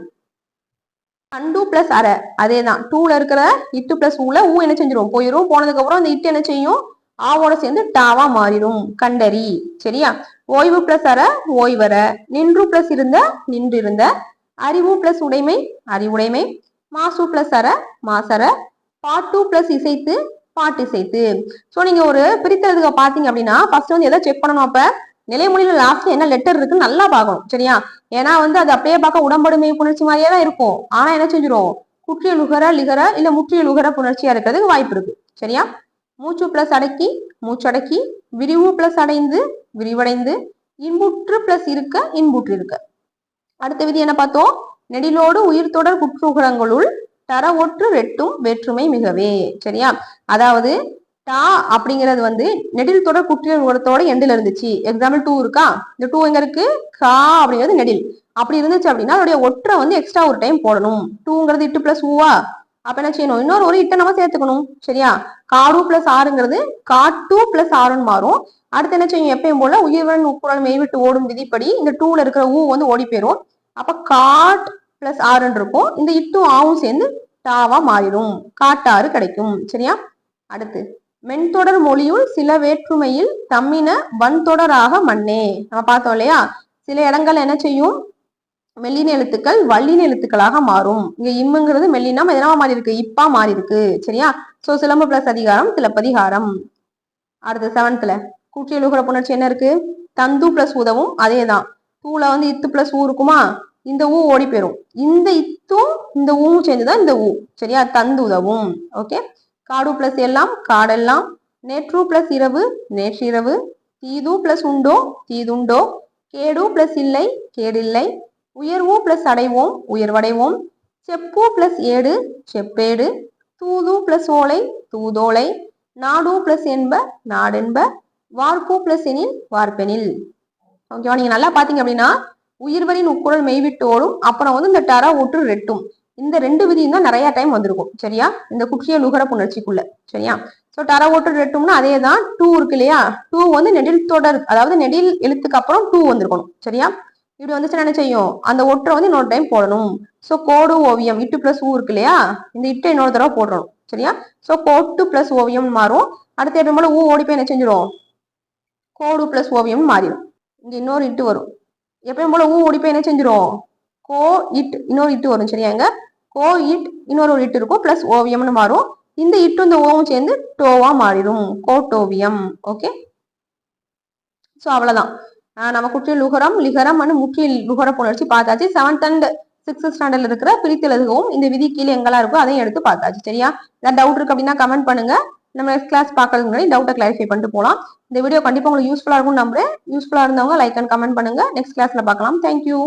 அண்டு பிளஸ் அரை அதே தான் டூல இருக்கிற இட்டு பிளஸ் ஊல ஊ என்ன செஞ்சிடும் போயிடும் போனதுக்கு அப்புறம் அந்த இட்டு என்ன செய்யும்? ஆவோட சேர்ந்து டாவா மாறிடும். கண்டறி. சரியா? ஓய்வு பிளஸ் அற ஓய்வர நின்று பிளஸ் இருந்த நின்றிருந்த. அறிவு பிளஸ் உடைமை அறிவுடைமை. மாசு பிளஸ் அற மாசர பாட்டு பிளஸ் இசைத்து பாட்டு இசைத்து. ஸோ நீங்க ஒரு பிரித்தறதுக்கு பாத்தீங்க அப்படின்னா ஃபர்ஸ்ட் வந்து எதை செக் பண்ணணும் அப்ப? நிலைமொழியில லாஸ்ட் என்ன லெட்டர் இருக்குன்னு நல்லா பார்க்கணும். சரியா? ஏன்னா வந்து அது அப்படியே பார்க்க உடம்படுமை புணர்ச்சி மாதிரியே தான் இருக்கும். ஆனா என்ன செஞ்சிடும் குற்றிய லுகர லிகர இல்ல முற்றிய லுகர புணர்ச்சியா இருக்கிறதுக்கு வாய்ப்பு இருக்கு. சரியா? மூச்சு பிளஸ் அடக்கி மூச்சடக்கி விரிவு பிளஸ் அடைந்து விரிவடைந்து இன்புற்று பிளஸ் இருக்க இன்புற்று இருக்க. அடுத்த விதி என்ன பார்த்தோம்? நெடிலோடு உயிர் தொடர் குற்றுகரங்களுள் தர ஒற்று ரெட்டும் வேற்றுமை மிகவே. சரியா? அதாவது டா அப்படிங்கிறது வந்து நெடில் தொடர் குற்றியல் எண்டில் இருந்துச்சு. எக்ஸாம்பிள் டூ இருக்கா? இந்த டூ எங்க இருக்கு? கா அப்படிங்கிறது நெடில். அப்படி இருந்துச்சு அப்படின்னா அதோடைய ஒற்றை வந்து எக்ஸ்ட்ரா ஒரு டைம் போடணும். டூங்கிறது இட்டு பிளஸ் ஊவா அப்ப என்ன செய்யணும்? இன்னொரு ஒரு இட்டை நம்ம சேர்த்துக்கணும். சரியா? காடு பிளஸ் ஆறுங்கிறது காட்டு பிளஸ் ஆறுன்னு மாறும். அடுத்து என்ன செய்யும்? எப்பயும் போல உயிர்வன் உப்புரன் மெய்விட்டு ஓடும் விதிப்படி இந்த டூல இருக்கிற ஊ வந்து ஓடி போயிடும் அப்ப காட் பிளஸ் ஆறுன்னு இருக்கும். இந்த இட்டும் ஆவும் சேர்ந்து டாவா மாறிடும். காட்டாறு கிடைக்கும். சரியா? அடுத்து மென்தொடர் மொழியுள் சில வேற்றுமையில் தம்மின வன்தொடராக மண்ணே நம்ம பார்த்தோம் இல்லையா? சில இடங்கள் என்ன செய்யும்? மெல்லின எழுத்துக்கள் வல்லின எழுத்துக்களாக மாறும். இங்க இம்முங்கிறது மெல்லினா எதனா மாறி இருக்கு இப்பா மாறி இருக்கு சரியா? சோ சிலம்பு பிளஸ் அதிகாரம் சிலப்பதிகாரம் அடுத்து செவன்த்ல கூட்டியலுகிற புணர்ச்சி என்ன இருக்கு? தந்து பிளஸ் உதவும் அதே தான் தூல வந்து இத்து பிளஸ் ஊ இருக்குமா? இந்த ஊ ஓடி போயிரும். இந்த இத்தும் இந்த ஊவும் சேர்ந்துதான் இந்த ஊ. சரியா? தந்து உதவும். ஓகே காடு பிளஸ் எல்லாம் காடெல்லாம். நேற்று பிளஸ் இரவு நேற்றிரவு. தீது பிளஸ் உண்டோ? தீதுண்டோ? கேடு பிளஸ் இல்லை கேடில்லை உயர்வோ பிளஸ் அடைவோம் உயர்வடைவோம். செப்பு பிளஸ் ஏடு செப்பேடு. தூது பிளஸ் ஓலை தூதோலை. நாடு பிளஸ் என்ப நாடென்ப. வார்ப்பு பிளஸ் எனில் வார்ப்பெனில். ஓகேவா நீங்க நல்லா பாத்தீங்க அப்படின்னா உயிர்வரின் உட்குரல் மெய்விட்டு ஓடும் அப்புறம் வந்து இந்த டர ஒற்று ரெட்டும். இந்த ரெண்டு விதியும் தான் நிறைய டைம் வந்திருக்கும். சரியா? இந்த குற்றிய நுகர புணர்ச்சிக்குள்ள. சரியா? சோ டர ஓட்டு ரெட்டும்னா அதே தான் டூ இருக்கு இல்லையா? டூ வந்து நெடில் தொடர் அதாவது நெடில் எழுத்துக்கு அப்புறம் டூ வந்திருக்கணும். சரியா? இப்படி வந்துச்சுன்னா என்ன செய்யும்? அந்த ஒற்றை வந்து இன்னொரு டைம் போடணும். சோ கோடு ஓவியம் இட்டு பிளஸ் ஊ இருக்கு இல்லையா? இந்த இட்டை இன்னொரு தடவை போடணும் சரியா? சோ கோட்டு பிளஸ் ஓவியம் மாறும். அடுத்த எப்பயும் போல ஊ ஓடி போய் என்ன செஞ்சிடும்? கோடு பிளஸ் ஓவியம் மாறிடும். இங்க இன்னொரு இட்டு வரும். எப்பயும் போல ஊ ஓடி போய் என்ன செஞ்சிடும்? கோ இட் இன்னொரு இட்டு வரும். சரியாங்க கோ இட் இன்னொரு ஒரு இட்டு இருக்கும். பிளஸ் ஓவியம்னு மாறும். இந்த இட்டும் இந்த ஓவும் சேர்ந்து டோவா மாறிடும். கோட்டோவியம். ஓகே ஸோ அவ்வளவுதான். நம்ம குற்றிய லுகரம் லிகரம் அண்ட் முக்கிய லுகர புணர்ச்சி பார்த்தாச்சு. செவன்த் அண்ட் சிக்ஸ்த் ஸ்டாண்டர்ட்ல இருக்கிற பிரித்தெழுதுகவும் இந்த விதி கீழே எங்கெல்லாம் இருக்கோ அதையும் எடுத்து பார்த்தாச்சு. சரியா? ஏதாவது டவுட் இருக்கு அப்படின்னா கமெண்ட் பண்ணுங்க. நம்ம நெக்ஸ்ட் கிளாஸ் பார்க்கறதுக்கு முன்னாடி டவுட்டை கிளாரிஃபை பண்ணிட்டு போகலாம் இந்த வீடியோ கண்டிப்பாக உங்களுக்கு யூஸ்ஃபுல்லாக இருக்கும்னு நம்புறேன். யூஸ்ஃபுல்லாக இருந்தவங்க லைக் அண்ட் கமெண்ட் பண்ணுங்க. நெக்ஸ்ட் கிளாஸ்ல பார்க்கலாம். Thank you